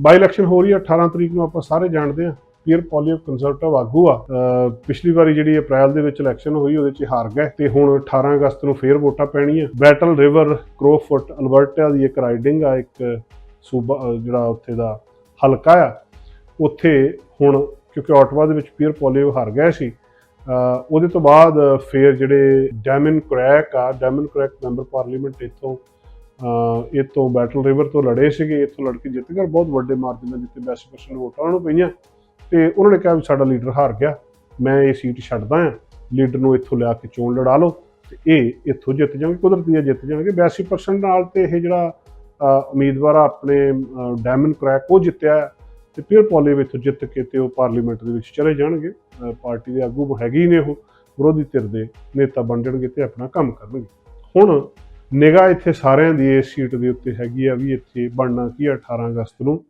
ਬਾਈ election ਹੋ ਰਹੀ ਹੈ 18 ਤਰੀਕ ਨੂੰ ਆਪਾਂ ਸਾਰੇ ਜਾਣਦੇ ਹਾਂ ਪੀਅਰ ਪੋਲੀਓ ਕੰਜ਼ਰਵੇਟਿਵ ਆਗੂ ਆ। ਪਿਛਲੀ ਵਾਰੀ ਜਿਹੜੀ ਅਪ੍ਰੈਲ ਦੇ ਵਿੱਚ ਇਲੈਕਸ਼ਨ ਹੋਈ, ਉਹਦੇ 'ਚ ਹਾਰ ਗਏ ਤੇ ਹੁਣ 18 ਅਗਸਤ ਨੂੰ ਫੇਰ ਵੋਟਾਂ ਪੈਣੀਆਂ। ਬੈਟਲ ਰਿਵਰ ਕ੍ਰੋਫੁੱਟ ਅਲਬਰਟਾ ਦੀ ਇੱਕ ਰਾਈਡਿੰਗ ਆ, ਇੱਕ ਸੂਬਾ ਜਿਹੜਾ ਉੱਥੇ ਦਾ ਹਲਕਾ ਆ। ਉੱਥੇ ਹੁਣ, ਕਿਉਂਕਿ ਆਟਵਾ ਦੇ ਵਿੱਚ ਪੀਅਰ ਪੋਲੀਓ ਹਾਰ ਗਏ ਸੀ ਉਹਦੇ ਤੋਂ ਬਾਅਦ ਫੇਰ ਜਿਹੜੇ ਡੈਮਨ ਕਰੈਕ ਆ ਡੈਮਨ ਕਰੈਕ ਮੈਂਬਰ ਪਾਰਲੀਮੈਂਟ ਇੱਥੋਂ ਇਹ ਤੋਂ ਬੈਟਲ ਰਿਵਰ ਤੋਂ ਲੜੇ ਸੀਗੇ ਇੱਥੋਂ ਲੜ ਕੇ ਜਿੱਤ ਗਏ ਬਹੁਤ ਵੱਡੇ ਮਾਰਜਨ ਨਾਲ ਜਿੱਤੇ 82% ਵੋਟਾਂ ਉਹਨਾਂ ਨੂੰ ਪਈਆਂ। ਤੇ ਉਹਨਾਂ ਨੇ ਕਿਹਾ ਵੀ ਸਾਡਾ ਲੀਡਰ ਹਾਰ ਗਿਆ ਮੈਂ ਇਹ ਸੀਟ ਛੱਡਦਾ ਆ ਲੀਡਰ ਨੂੰ ਇੱਥੋਂ ਲਿਆ ਕੇ ਚੋਣ ਲੜਾ ਲਓ ਤੇ ਇਹ ਇੱਥੋਂ ਜਿੱਤ ਜਾਣਗੇ ਕੁਦਰਤੀ ਆ ਜਿੱਤ ਜਾਣਗੇ। 82% ਨਾਲ ਤੇ ਇਹ ਜਿਹੜਾ ਉਮੀਦਵਾਰ ਆ ਆਪਣੇ ਅਹ, ਡੈਮਨ ਕਰੈਕ ਉਹ ਜਿੱਤਿਆ ਹੈ ਤੇ ਪੀਅਰ ਪੋਲੀ ਵਿੱਚ ਜਿੱਤ ਕੇ ਤੇ ਉਹ ਪਾਰਲੀਮੈਂਟ ਦੇ ਵਿੱਚ ਚਲੇ ਜਾਣਗੇ। ਪਾਰਟੀ ਦੇ ਆਗੂ ਹੈਗੇ ਹੀ ਨੇ ਉਹ ਵਿਰੋਧੀ ਧਿਰ ਦੇ ਨੇਤਾ ਬਣ ਜਾਣਗੇ ਤੇ ਆਪਣਾ ਕੰਮ ਕਰਨਗੇ। ਹੁਣ ਨਿਗਾਹ ਇੱਥੇ ਸਾਰਿਆਂ ਦੀ ਇਸ ਸੀਟ ਦੇ ਉੱਤੇ ਹੈਗੀ ਆ ਵੀ ਇੱਥੇ ਬਣਨਾ ਕੀ ਆ 18 ਅਗਸਤ ਨੂੰ।